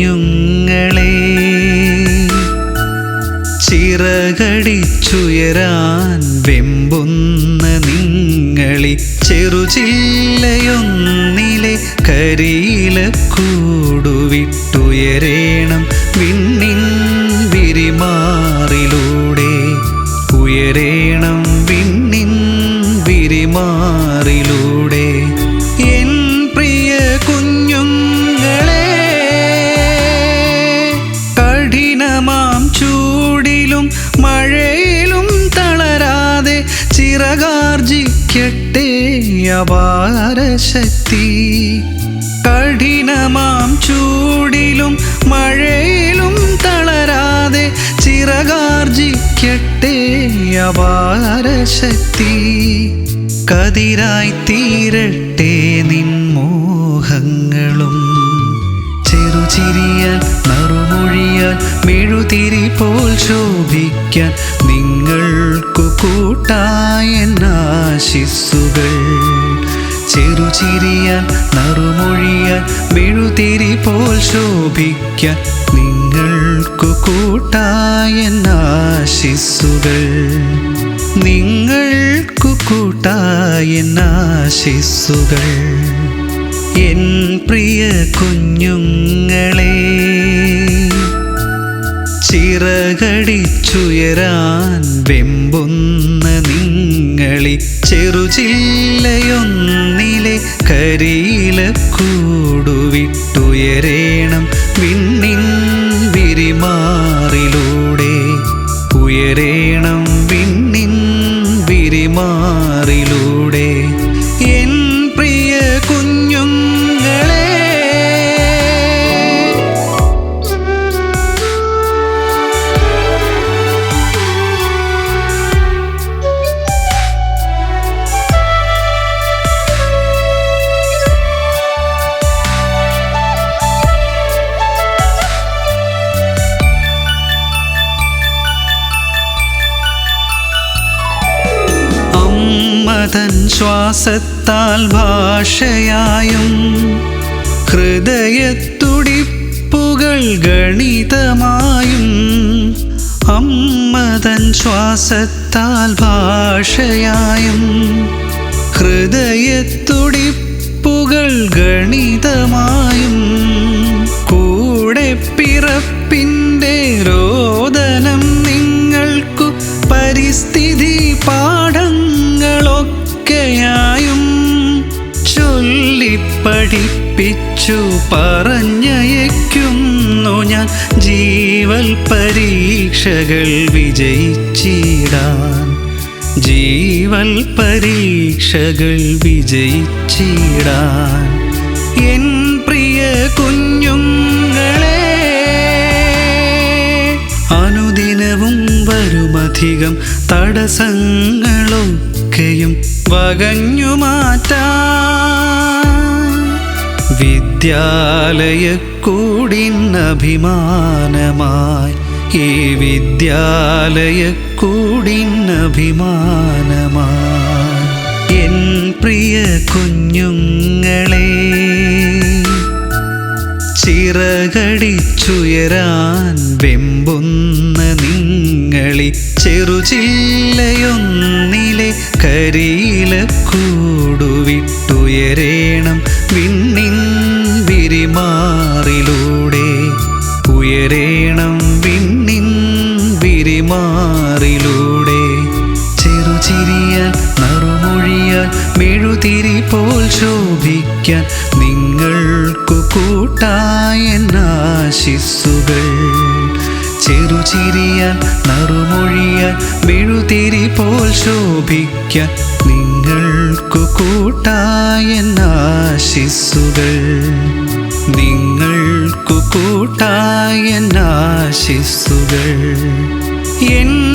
കുഞ്ഞുങ്ങളെ ചിറകടിച്ചുയരാൻ വെമ്പുന്ന നിങ്ങളെ ചെറുചില്ലയൊന്നിലെ കരിയില കൂടുവിട്ടുയരേണം. അപാരശക്തി കഠിനമാം ചൂടിലും മഴയിലും തളരാതെ ചിറകാർജിക്കട്ടെ അപാരശക്തി കതിരായി തീരട്ടെ നിൻമോഹങ്ങളും ചെറുചിരിയ നറു മെഴുതിരി പോൽ ശോഭിക്കാൻ നിങ്ങൾക്കു കൂട്ടായ ആശിസ്സുകൾ ചെറുചിരിയാൻ നറുമൊഴിയാൻ മെഴുതിരി പോൽ ശോഭിക്കാൻ നിങ്ങൾക്കു കൂട്ടായ ആശിസ്സുകൾ നിങ്ങൾക്കു കൂട്ടായ ആശിസ്സുകൾ എൻ പ്രിയ കുഞ്ഞുങ്ങളെ ചിറകടിച്ചുയരാൻ വെമ്പുന്ന നിങ്ങളി ചെറുചില്ലയൊന്നിലെ കരിയില കൂടുവിട്ടുയരേണം വിണ്ണിൻ വിരിമാറിലൂടെ. ഉയരേണം വിണ്ണിൻ വിരിമാറിലൂടെ. അമ്മതൻ ശ്വാസത്താൽ ഭാഷയായും ഹൃദയത്തുടിപ്പുകൾ ഗണിതമായും അമ്മതൻ ശ്വാസത്താൽ ഭാഷയായും ഹൃദയത്തുടിപ്പുകൾ ഗണിതമായും ചൊല്ലിപ്പഠിപ്പിച്ചു പറഞ്ഞയക്കുന്നു ഞാൻ. ജീവൽ പരീക്ഷകൾ വിജയിച്ചിടാൻ. ജീവൽ പരീക്ഷകൾ വിജയിച്ചിടാൻ. എൻ പ്രിയ കുഞ്ഞുങ്ങളെ അനുദിനവും വരുമധികം തടസ്സങ്ങളൊക്കെയും വകഞ്ഞു മാറ്റാൻ വിദ്യാലയ കൂടിനഭിമാനമായി ഈ വിദ്യാലയക്കൂടിന്നഭിമാനമായി. എൻ പ്രിയ കുഞ്ഞുങ്ങളെ ചിറകടിച്ചുയരാൻ വെമ്പുന്ന നിങ്ങളി ചെറുചില്ലയൊന്നിലെ കരിയില കൂടുവിട്ടുയരേണം ഉയരേണം വിണ്ണിൻ വിരിമാറിലൂടെ. ചെറുചിരിയാൽ നറുമൊഴിയാൽ മെഴുതിരി പോൽ ശോഭിക്കാൻ നിങ്ങൾക്കു കൂട്ടായ ആശിസ്സുകൾ ചെറുചിരിയാൽ നറുമൊഴിയാൽ മെഴുതിരി പോൽ ശോഭിക്കാൻ നിങ്ങൾക്കു കൂട്ടായ ആശിസ്സുകൾ കൂട്ടായ ആശിസ്സുകൾ എൻ പ്രിയ